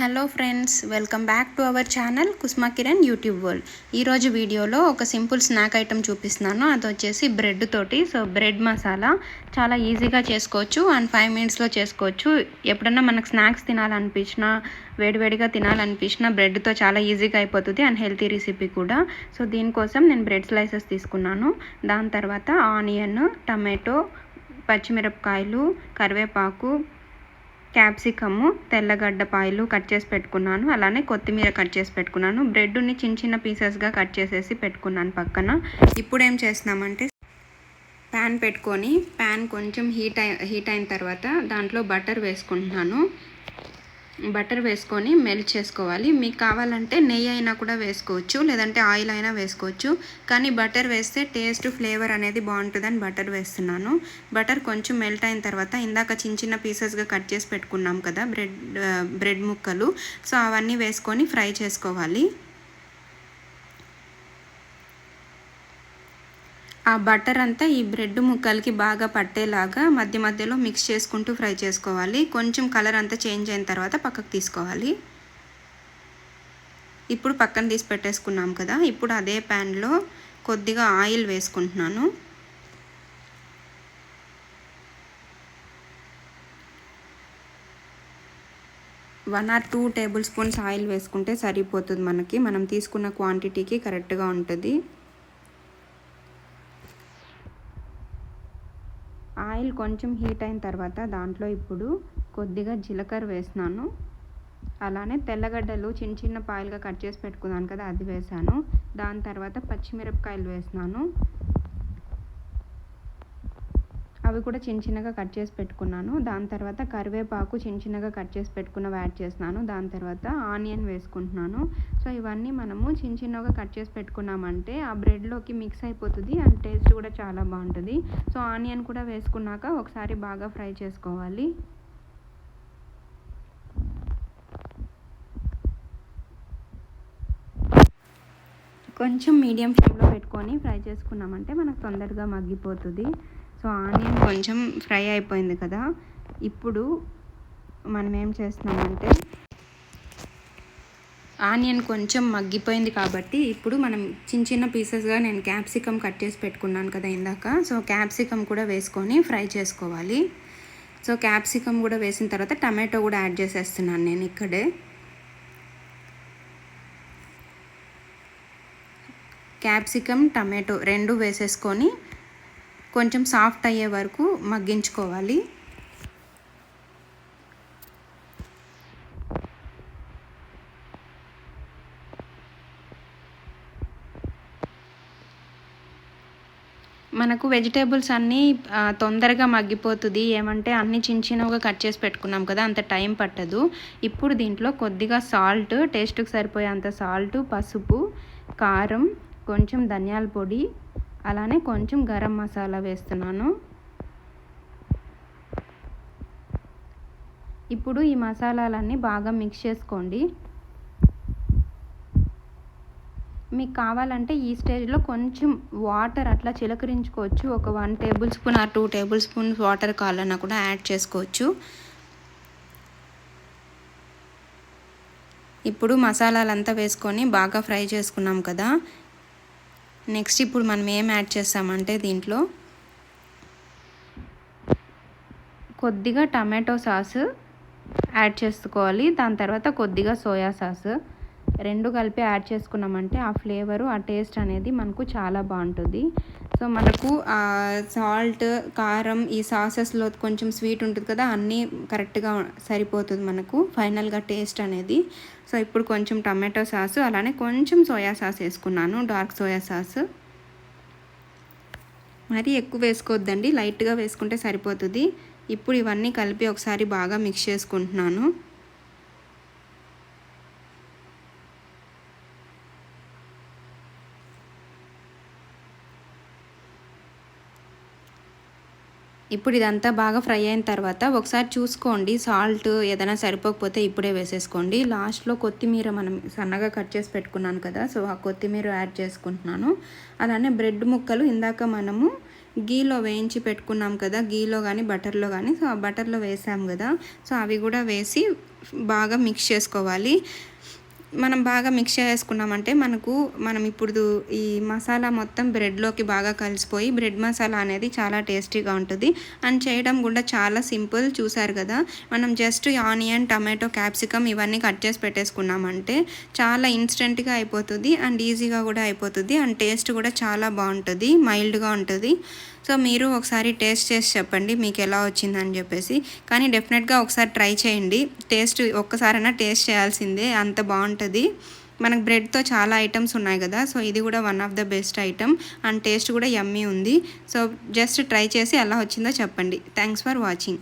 Hello friends welcome back to our channel Kusma Kiran YouTube world ఈరోజు వీడియోలో ఒక simple snack item చూపిస్తున్నాను. అది వచ్చేసి బ్రెడ్ తోటి. సో బ్రెడ్ మసాలా చాలా ఈజీగా చేసుకోవచ్చు అండ్ ఫైవ్ మినిట్స్లో చేసుకోవచ్చు. ఎప్పుడన్నా మనకు స్నాక్స్ తినాలనిపించినా వేడివేడిగా తినాలనిపించినా బ్రెడ్తో చాలా ఈజీగా అయిపోతుంది అండ్ హెల్తీ రెసిపీ కూడా. సో దీనికోసం నేను బ్రెడ్ స్లైసెస్ తీసుకున్నాను. దాని తర్వాత ఆనియన్ టమాటో పచ్చిమిరపకాయలు కరివేపాకు క్యాప్సికము తెల్లగడ్డపాయలు కట్ చేసి పెట్టుకున్నాను. అలానే కొత్తిమీర కట్ చేసి పెట్టుకున్నాను. బ్రెడ్ని చిన్న చిన్న పీసెస్గా కట్ చేసేసి పెట్టుకున్నాను పక్కన. ఇప్పుడు ఏం చేస్తున్నామంటే ప్యాన్ పెట్టుకొని ప్యాన్ కొంచెం హీట్ హీట్ అయిన తర్వాత దాంట్లో బటర్ వేసుకుంటున్నాను. బటర్ వేసుకొని మెల్ట్ చేసుకోవాలి. మీకు కావాలంటే నెయ్యి అయినా కూడా వేసుకోవచ్చు లేదంటే ఆయిల్ అయినా వేసుకోవచ్చు. కానీ బటర్ వేస్తే టేస్ట్ ఫ్లేవర్ అనేది బాగుంటుందని బటర్ వేస్తున్నాను. బటర్ కొంచెం మెల్ట్ అయిన తర్వాత ఇందాక చిన్న చిన్న పీసెస్గా కట్ చేసి పెట్టుకున్నాం కదా బ్రెడ్ బ్రెడ్ ముక్కలు. సో అవన్నీ వేసుకొని ఫ్రై చేసుకోవాలి. ఆ బటర్ అంతా ఈ బ్రెడ్ ముక్కలకి బాగా పట్టేలాగా మధ్య మధ్యలో మిక్స్ చేసుకుంటూ ఫ్రై చేసుకోవాలి. కొంచెం కలర్ అంతా చేంజ్ అయిన తర్వాత పక్కకు తీసుకోవాలి. ఇప్పుడు పక్కన తీసి పెట్టేసుకున్నాం కదా. ఇప్పుడు అదే ప్యాన్లో కొద్దిగా ఆయిల్ వేసుకుంటున్నాను. One or two tablespoons oil వేసుకుంటే సరిపోతుంది మనకి. మనం తీసుకున్న క్వాంటిటీకి కరెక్ట్గా ఉంటుంది. ఆయిల్ కొంచెం హీట్ అయిన తర్వాత దాంట్లో ఇప్పుడు కొద్దిగా జీలకర్ర వేసినాను. అలానే తెల్లగడ్డలు చిన్న చిన్న పాయలుగా కట్ చేసి పెట్టుకున్నాను కదా అది వేసాను. దాని తర్వాత పచ్చిమిరపకాయలు వేసినాను. అవి కూడా చిన్న చిన్నగా కట్ చేసి పెట్టుకున్నాను. దాని తర్వాత కరివేపాకు చిన్న చిన్నగా కట్ చేసి పెట్టుకున్నవి యాడ్ చేస్తున్నాను. దాని తర్వాత ఆనియన్ వేసుకుంటున్నాను. సో ఇవన్నీ మనము చిన్న చిన్నగా కట్ చేసి పెట్టుకున్నామంటే ఆ బ్రెడ్లోకి మిక్స్ అయిపోతుంది అండ్ టేస్ట్ కూడా చాలా బాగుంటుంది. సో ఆనియన్ కూడా వేసుకున్నాక ఒకసారి బాగా ఫ్రై చేసుకోవాలి. కొంచెం మీడియం ఫ్లేమ్లో పెట్టుకొని ఫ్రై చేసుకున్నామంటే మనకు తొందరగా మగ్గిపోతుంది. సో ఆనియన్ కొంచెం ఫ్రై అయిపోయింది కదా. ఇప్పుడు మనం ఏం చేస్తున్నామంటే ఆనియన్ కొంచెం మగ్గిపోయింది కాబట్టి ఇప్పుడు మనం చిన్న చిన్న పీసెస్గా నేను క్యాప్సికమ్ కట్ చేసి పెట్టుకున్నాను కదా ఇందాక. సో క్యాప్సికమ్ కూడా వేసుకొని ఫ్రై చేసుకోవాలి. సో క్యాప్సికమ్ కూడా వేసిన తర్వాత టమాటో కూడా యాడ్ చేసేస్తున్నాను నేను ఇక్కడే. క్యాప్సికమ్ టమాటో రెండు వేసేసుకొని కొంచెం సాఫ్ట్ అయ్యే వరకు మగ్గించుకోవాలి. మనకు వెజిటేబుల్స్ అన్నీ తొందరగా మగ్గిపోతుంది. ఏమంటే అన్ని చిన్న చిన్నగా కట్ చేసి పెట్టుకున్నాం కదా అంత టైం పట్టదు. ఇప్పుడు దీంట్లో కొద్దిగా సాల్ట్ టేస్ట్కి సరిపోయేంత సాల్ట్ పసుపు కారం కొంచెం ధనియాల పొడి అలానే కొంచెం గరం మసాలా వేస్తున్నాను. ఇప్పుడు ఈ మసాలాలన్నీ బాగా మిక్స్ చేసుకోండి. మీకు కావాలంటే ఈ స్టేజ్లో కొంచెం వాటర్ అట్లా చిలకరించుకోవచ్చు. ఒక వన్ టేబుల్ స్పూన్ ఆ టూ టేబుల్ స్పూన్స్ వాటర్ కావాలన్నా కూడా యాడ్ చేసుకోవచ్చు. ఇప్పుడు మసాలాలంతా వేసుకొని బాగా ఫ్రై చేసుకున్నాం కదా. నెక్స్ట్ ఇప్పుడు మనం ఏం యాడ్ చేస్తామంటే దీంట్లో కొద్దిగా టమాటో సాస్ యాడ్ చేసుకోవాలి. దాని తర్వాత కొద్దిగా సోయా సాస్. రెండు కలిపి యాడ్ చేసుకున్నామంటే ఆ ఫ్లేవరు ఆ టేస్ట్ అనేది మనకు చాలా బాగుంటుంది. సో మనకు సాల్ట్ కారం ఈ సాసెస్లో కొంచెం స్వీట్ ఉంటుంది కదా అన్నీ కరెక్ట్గా సరిపోతుంది మనకు ఫైనల్గా టేస్ట్ అనేది. సో ఇప్పుడు కొంచెం టమాటో సాస్ అలానే కొంచెం సోయా సాస్ వేసుకున్నాను డార్క్ సోయా సాస్ మరీ ఎక్కువ వేసుకోవద్దండి లైట్గా వేసుకుంటే సరిపోతుంది. ఇప్పుడు ఇవన్నీ కలిపి ఒకసారి బాగా మిక్స్ చేసుకుంటున్నాను. ఇప్పుడు ఇదంతా బాగా ఫ్రై అయిన తర్వాత ఒకసారి చూసుకోండి. సాల్ట్ ఏదైనా సరిపోకపోతే ఇప్పుడే వేసేసుకోండి. లాస్ట్లో కొత్తిమీర మనం సన్నగా కట్ చేసి పెట్టుకున్నాను కదా సో ఆ కొత్తిమీర యాడ్ చేసుకుంటున్నాను. అలానే బ్రెడ్ ముక్కలు ఇందాక మనము గీలో వేయించి పెట్టుకున్నాం కదా గీలో కానీ బటర్లో కానీ సో ఆ బటర్లో వేసాం కదా సో అవి కూడా వేసి బాగా మిక్స్ చేసుకోవాలి. మనం బాగా మిక్స్ చేసుకున్నామంటే మనకు మనం ఇప్పుడు ఈ మసాలా మొత్తం బ్రెడ్లోకి బాగా కలిసిపోయి బ్రెడ్ మసాలా అనేది చాలా టేస్టీగా ఉంటుంది. అండ్ చేయడం కూడా చాలా సింపుల్ చూసారు కదా. మనం జస్ట్ ఆనియన్ టమాటో క్యాప్సికమ్ ఇవన్నీ కట్ చేసి పెట్టేసుకున్నామంటే చాలా ఇన్స్టెంట్గా అయిపోతుంది అండ్ ఈజీగా కూడా అయిపోతుంది అండ్ టేస్ట్ కూడా చాలా బాగుంటుంది మైల్డ్గా ఉంటుంది. సో మీరు ఒకసారి టేస్ట్ చేసి చెప్పండి మీకు ఎలా వచ్చిందని చెప్పేసి. కానీ డెఫినెట్గా ఒకసారి ట్రై చేయండి. టేస్ట్ ఒక్కసారైనా టేస్ట్ చేయాల్సిందే అంత బాగుంటుంది బాగుంటుంది. మనకు బ్రెడ్తో చాలా ఐటమ్స్ ఉన్నాయి కదా సో ఇది కూడా one of the best item. And taste కూడా యమ్మీ ఉంది. సో జస్ట్ ట్రై చేసి ఎలా వచ్చిందో చెప్పండి. Thanks for watching.